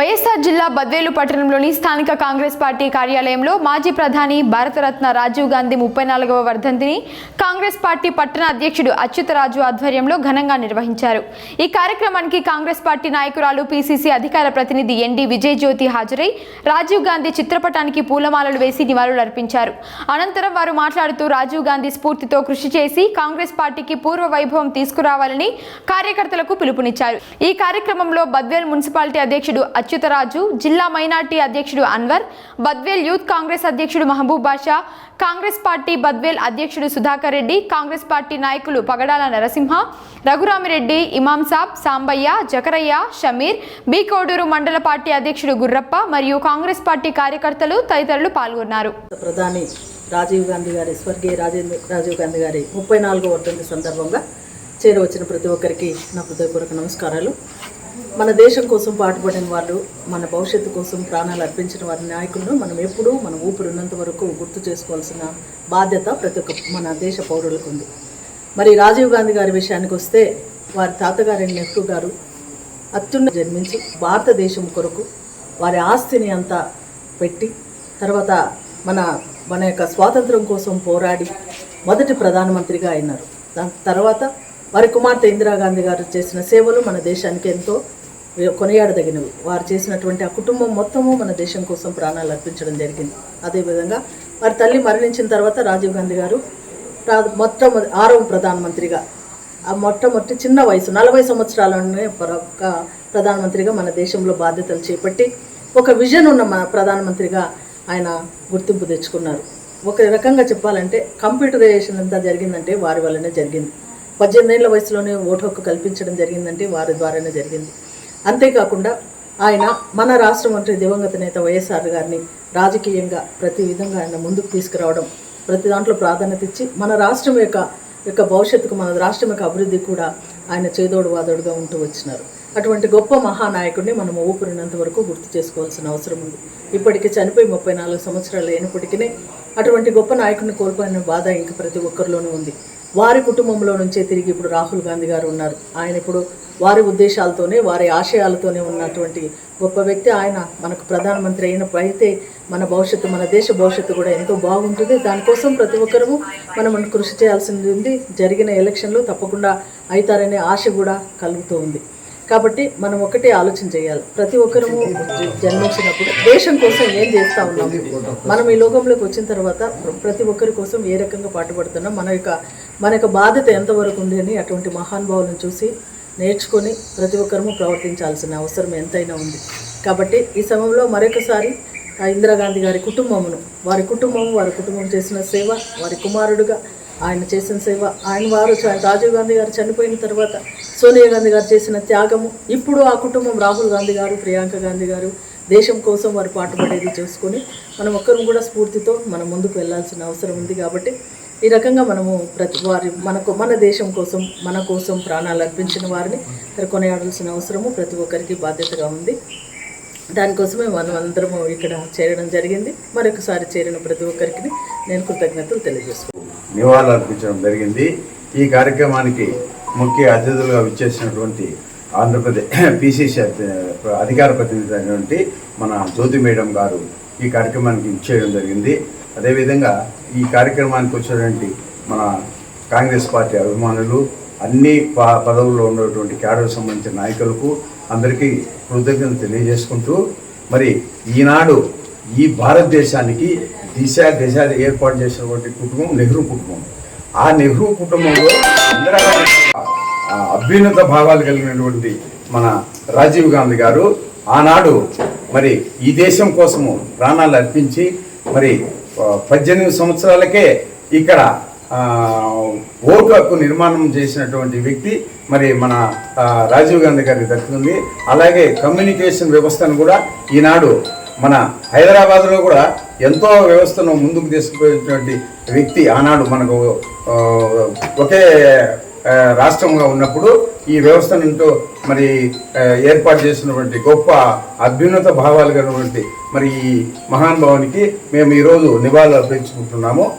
వైఎస్ఆర్ జిల్లా బద్వేలు పట్టణంలోని స్థానిక కాంగ్రెస్ పార్టీ కార్యాలయంలో మాజీ ప్రధాని భారతరత్న రాజీవ్ గాంధీ ముప్పై నాలుగవ వర్ధంతిని కాంగ్రెస్ పార్టీ పట్టణ అధ్యక్షుడు అచ్యుతరాజు ఆధ్వర్యంలో ఘనంగా నిర్వహించారు. ఈ కార్యక్రమానికి కాంగ్రెస్ పార్టీ నాయకురాలు పీసీసీ అధికార ప్రతినిధి ఎన్డీ విజయజ్యోతి హాజరై రాజీవ్ గాంధీ చిత్రపటానికి పూలమాలలు వేసి నివాళులర్పించారు అనంతరం వారు మాట్లాడుతూ రాజీవ్ గాంధీ స్ఫూర్తితో కృషి చేసి కాంగ్రెస్ పార్టీకి పూర్వ వైభవం తీసుకురావాలని కార్యకర్తలకు పిలుపునిచ్చారు. ఈ కార్యక్రమంలో బద్వేల్ మున్సిపాలిటీ అధ్యక్షుడు అచ్యుతరాజు జిల్లా మైనార్టీ అధ్యక్షుడు అన్వర్ బద్వేల్ యూత్ కాంగ్రెస్ అధ్యక్షుడు మహబూబ్ బాషా కాంగ్రెస్ పార్టీ బద్వేల్ అధ్యక్షుడు సుధాకర్ రెడ్డి కాంగ్రెస్ పార్టీ నాయకులు పగడాల నరసింహ రఘురామిరెడ్డి ఇమాం సాబ్ సాంబయ్య జకరయ్య షమీర్ బి కోడూరు మండల పార్టీ అధ్యక్షుడు గుర్రప్ప మరియు కాంగ్రెస్ పార్టీ కార్యకర్తలు తదితరులు పాల్గొన్నారు. ప్రధాని రాజీవ్ గాంధీ గారి స్వర్గీయ రాజేంద్ర రాజీవ్ గాంధీ గారి ముప్పై నాలుగో వర్ధంతి సందర్భంగా చేరవచ్చిన ప్రతి ఒక్కరికి నా హృదయపూర్వక నమస్కారాలు. మన దేశం కోసం పాటుపడిన వాళ్ళు మన భవిష్యత్తు కోసం ప్రాణాలు అర్పించిన వారి నాయకులను మనం ఎప్పుడూ మన ఊపిరి ఉన్నంత వరకు గుర్తు చేసుకోవాల్సిన బాధ్యత ప్రతి ఒక్క మన దేశ పౌరులకు ఉంది. మరి రాజీవ్ గాంధీ గారి విషయానికి వస్తే వారి తాతగారైన నెహ్రూ గారు అత్యున్న జన్మించి భారతదేశం కొరకు వారి ఆస్తిని అంతా పెట్టి తర్వాత మన మన యొక్క స్వాతంత్రం కోసం పోరాడి మొదటి ప్రధానమంత్రిగా అయినారు. దాని తర్వాత వారి కుమార్తె ఇందిరాగాంధీ గారు చేసిన సేవలు మన దేశానికి ఎంతో కొనియాడదగినవి. వారు చేసినటువంటి ఆ కుటుంబం మొత్తము మన దేశం కోసం ప్రాణాలు అర్పించడం జరిగింది. అదేవిధంగా వారి తల్లి మరణించిన తర్వాత రాజీవ్ గాంధీ గారు ప్రా- మొట్టమొదటి ఆరవ ప్రధానమంత్రిగా ఆ మొట్టమొదటి చిన్న వయసు నలభై సంవత్సరాలనే ఒక ప్రధానమంత్రిగా మన దేశంలో బాధ్యతలు చేపట్టి ఒక విజన్ ఉన్న మన ప్రధానమంత్రిగా ఆయన గుర్తింపు తెచ్చుకున్నారు. ఒక రకంగా చెప్పాలంటే కంప్యూటరైజేషన్ అంతా జరిగిందంటే వారి వల్లనే జరిగింది. పద్దెనిమిదేళ్ళ వయసులోనే ఓటు హక్కు కల్పించడం జరిగిందంటే వారి ద్వారానే జరిగింది. అంతేకాకుండా ఆయన మన రాష్ట్ర మంత్రి దివంగత నేత వైఎస్ఆర్ గారిని రాజకీయంగా ప్రతి విధంగా ఆయన ముందుకు తీసుకురావడం ప్రతి దాంట్లో ప్రాధాన్యత ఇచ్చి మన రాష్ట్రం యొక్క యొక్క భవిష్యత్తుకు మన రాష్ట్రం యొక్క అభివృద్ధి కూడా ఆయన చేదోడు వాదోడుగా ఉంటూ వచ్చినారు. అటువంటి గొప్ప మహానాయకుడిని మనం ఊపిరినంత వరకు గుర్తు చేసుకోవాల్సిన అవసరం ఉంది. ఇప్పటికీ చనిపోయి ముప్పై నాలుగు సంవత్సరాలు అయినప్పటికీ అటువంటి గొప్ప నాయకుడిని కోల్పోయిన బాధ ఇంక ప్రతి ఒక్కరిలోనూ ఉంది. వారి కుటుంబంలో నుంచే తిరిగి ఇప్పుడు రాహుల్ గాంధీ గారు ఉన్నారు. ఆయన ఇప్పుడు వారి ఉద్దేశాలతోనే వారి ఆశయాలతోనే ఉన్నటువంటి గొప్ప వ్యక్తి. ఆయన మనకు ప్రధానమంత్రి అయినప్పుడు అయితే మన భవిష్యత్తు మన దేశ భవిష్యత్తు కూడా ఎంతో బాగుంటుంది. దానికోసం ప్రతి ఒక్కరము మనం కృషి చేయాల్సింది ఉంది. జరిగిన ఎలక్షన్లు తప్పకుండా అవుతారనే ఆశ కూడా కలుగుతూ ఉంది. కాబట్టి మనం ఒకటే ఆలోచన చేయాలి. ప్రతి ఒక్కరము జన్మించినప్పుడు దేశం కోసం ఏం చేస్తూ ఉన్నాము మనం ఈ లోకంలోకి వచ్చిన తర్వాత ప్రతి ఒక్కరి కోసం ఏ రకంగా పాటుపడుతున్నాం? మన యొక్క మన యొక్క బాధ్యత ఎంతవరకు ఉంది అని అటువంటి మహానుభావులను చూసి నేర్చుకొని ప్రతి ఒక్కరము ప్రవర్తించాల్సిన అవసరం ఎంతైనా ఉంది. కాబట్టి ఈ సమయంలో మరొకసారి ఇందిరాగాంధీ గారి కుటుంబమును వారి కుటుంబం వారి కుటుంబం చేసిన సేవ వారి కుమారుడుగా ఆయన చేసిన సేవ ఆయన వారు రాజీవ్ గాంధీ గారు చనిపోయిన తర్వాత సోనియా గాంధీ గారు చేసిన త్యాగము ఇప్పుడు ఆ కుటుంబం రాహుల్ గాంధీ గారు ప్రియాంక గాంధీ గారు దేశం కోసం వారు పాటుపడేది చూసుకొని మనం ఒక్కరు కూడా స్ఫూర్తితో మనం ముందుకు వెళ్ళాల్సిన అవసరం ఉంది కాబట్టి ఈ రకంగా మనము ప్రతి వారి మనకు మన దేశం కోసం మన కోసం ప్రాణాలు అర్పించిన వారిని కొనియాడాల్సిన అవసరము ప్రతి ఒక్కరికి బాధ్యతగా ఉంది. దానికోసమే మనం అందరము ఇక్కడ చేరడం జరిగింది. మరొకసారి చేరిన ప్రతి ఒక్కరికి నేను కృతజ్ఞతలు తెలియజేసుకున్నాను నివాళులు అర్పించడం జరిగింది. ఈ కార్యక్రమానికి ముఖ్య అతిథులుగా విచ్చేసినటువంటి ఆంధ్రప్రదేశ్ పిసిసి అధికార ప్రతినిధి అయినటువంటి మన జ్యోతి మేడం గారు ఈ కార్యక్రమానికి ఇచ్చేయడం జరిగింది. అదేవిధంగా ఈ కార్యక్రమానికి వచ్చినటువంటి మన కాంగ్రెస్ పార్టీ అభిమానులు అన్ని ప పదవుల్లో ఉన్నటువంటి క్యాడర్ సంబంధించిన నాయకులకు అందరికీ కృతజ్ఞతలు తెలియజేసుకుంటూ మరి ఈనాడు ఈ భారతదేశానికి దిశ దిశ ఏర్పాటు చేసినటువంటి కుటుంబం నెహ్రూ కుటుంబం. ఆ నెహ్రూ కుటుంబంలో అభ్యున్నత భావాలు కలిగినటువంటి మన రాజీవ్ గాంధీ గారు ఆనాడు మరి ఈ దేశం కోసము ప్రాణాలు అర్పించి మరి పద్దెనిమిది సంవత్సరాలకే ఇక్కడ ఓటు హక్కు నిర్మాణం చేసినటువంటి వ్యక్తి మరి మన రాజీవ్ గాంధీ గారి దక్కుతుంది అలాగే కమ్యూనికేషన్ వ్యవస్థను కూడా ఈనాడు మన హైదరాబాద్లో కూడా ఎంతో వ్యవస్థను ముందుకు తీసుకుపోయినటువంటి వ్యక్తి ఆనాడు మనకు ఒకే రాష్ట్రంగా ఉన్నప్పుడు ఈ వ్యవస్థను మరి ఏర్పాటు చేసినటువంటి గొప్ప అభ్యున్నత భావాలు కలిగినటువంటి మరి ఈ మహానుభావానికి మేము ఈరోజు నివాళులు అర్పించుకుంటున్నాము.